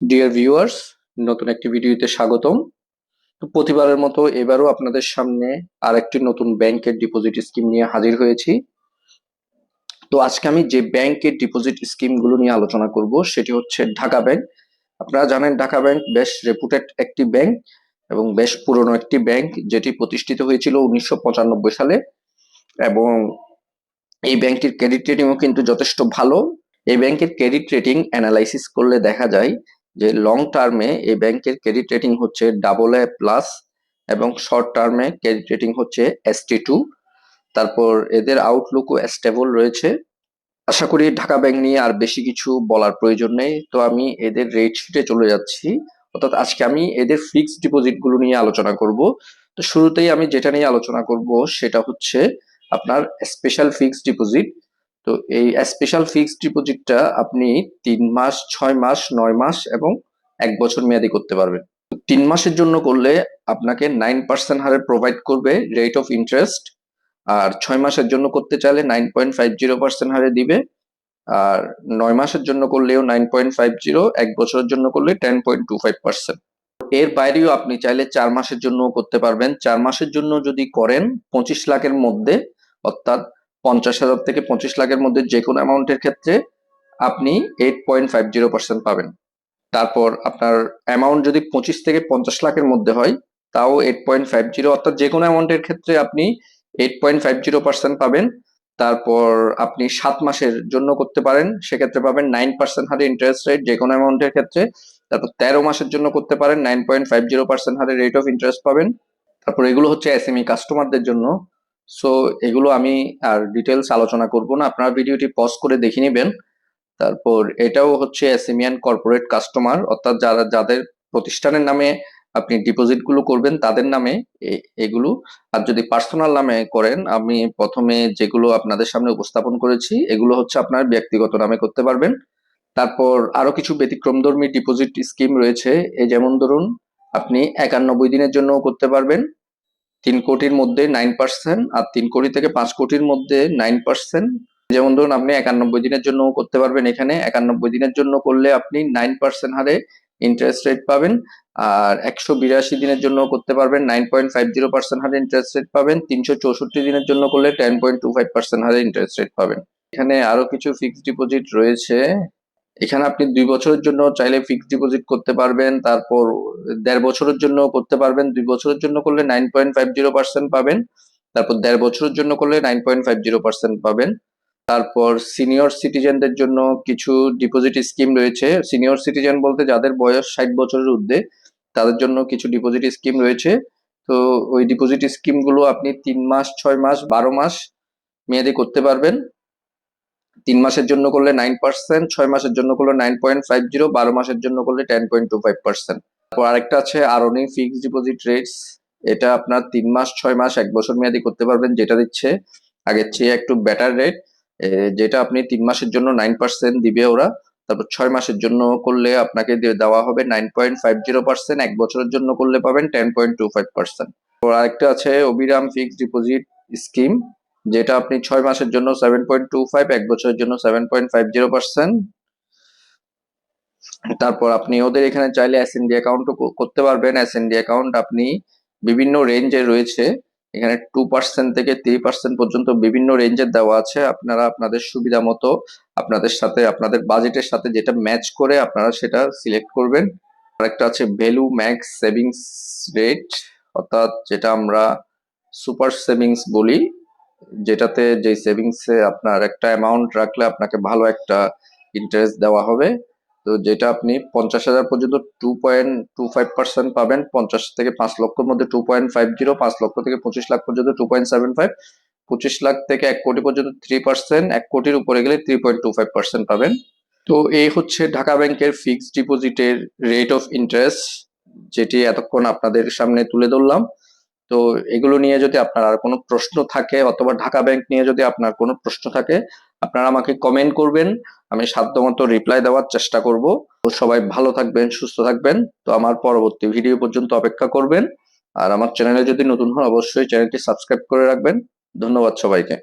Dear viewers নতুন একটি ভিডিওতে স্বাগতম। তো প্রতিবারের মতো এবারও আপনাদের সামনে আর একটি নতুন ব্যাংকের ডিপোজিট স্কিম নিয়ে হাজির হয়েছি। তো আজকে আমি যে ব্যাংকের ডিপোজিট স্কিমগুলো নিয়ে আলোচনা করব, সেটি হচ্ছে ঢাকা ব্যাংক। আপনারা জানেন ঢাকা ব্যাংক বেশ রেপুটেড একটি ব্যাংক এবং বেশ পুরনো একটি ব্যাংক, যেটি প্রতিষ্ঠিত হয়েছিল উনিশশো পঁচানব্বই সালে। এবং এই ব্যাংকটির ক্রেডিট রেটিংও কিন্তু যথেষ্ট ভালো। এই ব্যাংকের ক্রেডিট রেটিং অ্যানালাইসিস করলে দেখা যায় যে লং টার্মে এই ব্যাংকের ক্রেডিট রেটিং হচ্ছে ডাবল এ প্লাস এবং শর্ট টার্মে ক্রেডিট রেটিং হচ্ছে এসটি টু তারপর এদের আউটলুকও স্টেবল রয়েছে। আশা করি ঢাকা ব্যাংক নিয়ে আর বেশি কিছু বলার প্রয়োজন নেই। তো আমি এদের রেট শিটে চলে যাচ্ছি। অর্থাৎ আজকে আমি এদের ফিক্সড ডিপোজিটগুলো নিয়ে আলোচনা করব। তো শুরুতেই আমি যেটা নিয়ে আলোচনা করব সেটা হচ্ছে আপনার স্পেশাল ফিক্সড ডিপোজিট তো এই স্পেশাল ফিক্সড ডিপোজিটটা আপনি তিন মাস, ছয় মাস, নয় মাস এবং এক বছর মেয়াদি করতে পারবেন। তিন মাসের জন্য করলে আপনাকে নাইন পার্সেন্ট হারে প্রোভাইড করবে রেট অফ ইন্টারেস্ট আর ছয় মাসের জন্য করতে চাইলে nine point five zero percent হারে দিবে আর নয় মাসের জন্য করলেও নাইন পয়েন্ট ফাইভ জিরো এক বছরের জন্য করলে ten point two five percent এর বাইরেও আপনি চাইলে চার মাসের জন্য করতে পারবেন। চার মাসের জন্য যদি করেন পঁচিশ লাখের মধ্যে অর্থাৎ পঞ্চাশ হাজার থেকে পঁচিশ লাখের মধ্যে যে কোনো অ্যামাউন্টের ক্ষেত্রে আপনি eight point five zero percent পাবেন। তারপর আপনার অ্যামাউন্ট যদি পঁচিশ থেকে পঞ্চাশ লাখের মধ্যে হয়, তাও এইট পয়েন্ট ফাইভ জিরো অর্থাৎ যে কোনো অ্যামাউন্টের ক্ষেত্রে আপনি eight point five zero percent পাবেন। তারপর আপনি সাত মাসের জন্য করতে পারেন, সেক্ষেত্রে পাবেন নাইন পার্সেন্ট হারে ইন্টারেস্ট রেট যে কোনো অ্যামাউন্টের ক্ষেত্রে। তারপর তেরো মাসের জন্য করতে পারেন nine point five zero percent হারে রেট অফ ইন্টারেস্ট পাবেন। তারপর এগুলো হচ্ছে এসএমই কাস্টমারদের জন্য। সো এগুলো আমি আর ডিটেলস আলোচনা করব না। আপনারা ভিডিওটি পজ করে দেখে নেবেন। তারপর এটাও হচ্ছে এসএমিয়ান কর্পোরেট কাস্টমার অর্থাৎ যারা, যাদের প্রতিষ্ঠানের নামে আপনি ডিপোজিটগুলো করবেন, তাদের নামে এগুলো। আর যদি পার্সোনাল নামে করেন, আমি প্রথমে যেগুলো আপনাদের সামনে উপস্থাপন করেছি, এগুলো হচ্ছে আপনার ব্যক্তিগত নামে করতে পারবেন। তারপর আরও কিছু ব্যতিক্রমধর্মী ডিপোজিট স্কিম রয়েছে। এই যেমন ধরুন, আপনি একানব্বই দিনের জন্য করতে পারবেন। তিন কোটির মধ্যে নাইন পার্সেন্ট আর তিন কোটি থেকে পাঁচ কোটির মধ্যে নাইন পার্সেন্ট যেমন ধরুন, আপনি একানব্বই দিনের জন্য করতে পারবেন এখানে। একানব্বই দিনের জন্য করলে আপনি নাইন পার্সেন্ট হারে ইন্টারেস্ট রেট পাবেন। আর একশো বিরাশি দিনের জন্য করতে পারবেন nine point five zero percent হারে ইন্টারেস্ট রেট পাবেন। তিনশো চৌষট্টি দিনের জন্য করলে ten point two five percent হারে ইন্টারেস্ট রেট পাবেন। এখানে আরও কিছু ফিক্সড ডিপোজিট রয়েছে। এখানে আপনি দুই বছরের জন্য চাইলে ফিক্সড ডিপোজিট করতে পারবেন, তারপর দেড় বছরের জন্য করতে পারবেন, দুই বছরের জন্য করলে nine point five zero percent পাবেন, তারপর দেড় বছরের জন্য করলে nine point five zero percent পাবেন, তারপর সিনিয়র সিটিজেনদের জন্য কিছু ডিপোজিট স্কিম রয়েছে সিনিয়র সিটিজেন বলতে যাদের বয়স ষাট বছরের ঊর্ধ্বে, তাদের জন্য কিছু ডিপোজিট স্কিম রয়েছে, তো ওই ডিপোজিট স্কিমগুলো আপনি তিন মাস, ছয় মাস, বারো মাস মেয়াদি করতে পারবেন তিন মাসের জন্য করলে নাইন পার্সেন্ট ছয় মাসের জন্য করলে নাইন পয়েন্ট ফাইভ জিরো বারো মাসের জন্য করলে ten point two five percent তারপর আরেকটা আছে আরনি ফিক্সড ডিপোজিট রেটস এটা আপনার তিন মাস, ছয় মাস, এক বছর মেয়াদি করতে পারবেন, যেটা দিচ্ছে। আগের চেয়ে একটু বেটার রেট যেটা আপনি তিন মাসের জন্য নাইন পার্সেন্ট দিবে ওরা। তারপর ছয় মাসের জন্য করলে আপনাকে দেওয়া হবে nine point five zero percent এক বছরের জন্য করলে পাবেন ten point two five percent আরেকটা আছে অবিরাম ফিক্সড ডিপোজিট স্কিম যেটা আপনি ছয় মাসের জন্য সেভেন পয়েন্ট টু ফাইভ এক বছরের জন্য seven point five zero percent তারপর আপনি ওদের এখানে চাইলে এস এসএনডি অ্যাকাউন্টও করতে পারবেন। এস এসএনডি অ্যাকাউন্ট আপনি বিভিন্ন রেঞ্জে রয়েছে, এখানে টু পার্সেন্ট থেকে থ্রি পার্সেন্ট পর্যন্ত বিভিন্ন রেঞ্জের দেওয়া আছে। আপনারা আপনাদের সুবিধা মতো আপনাদের সাথে, আপনাদের বাজেটের সাথে যেটা ম্যাচ করে আপনারা সেটা সিলেক্ট করবেন। আরেকটা আছে ভ্যালু ম্যাক্স সেভিংস রেট অর্থাৎ যেটা আমরা সুপার সেভিংস বলি। যেটাতে যে সেভিংসে আপনার একটা অ্যামাউন্ট রাখলে আপনাকে ভালো একটা ইন্টারেস্ট দেওয়া হবে। তো যেটা আপনি পঞ্চাশ হাজার পর্যন্ত two point two five percent পাবেন, পঞ্চাশ থেকে পাঁচ লক্ষের মধ্যে টু পয়েন্ট ফাইভ জিরো পাঁচ লক্ষ থেকে পঁচিশ লাখ পর্যন্ত টু পয়েন্ট সেভেন ফাইভ পঁচিশ লাখ থেকে এক কোটি পর্যন্ত থ্রি পার্সেন্ট এক কোটির উপরে গেলে three point two five percent পাবেন। তো এই হচ্ছে ঢাকা ব্যাংকের ফিক্সড ডিপোজিটের রেট অফ ইন্টারেস্ট যেটি এতক্ষণ আপনাদের সামনে তুলে ধরলাম। তো এগুলো নিয়ে যদি আপনার আর কোনো প্রশ্ন থাকে, অথবা ঢাকা ব্যাংক নিয়ে যদি আপনার কোনো প্রশ্ন থাকে, আপনারা আমাকে কমেন্ট করবেন, আমি সাধ্যমতো রিপ্লাই দেওয়ার চেষ্টা করব। সবাই ভালো থাকবেন, সুস্থ থাকবেন। তো আমার পরবর্তী ভিডিও পর্যন্ত অপেক্ষা করবেন। আর আমার চ্যানেলে যদি নতুন হন, অবশ্যই চ্যানেলটি সাবস্ক্রাইব করে রাখবেন। ধন্যবাদ সবাইকে।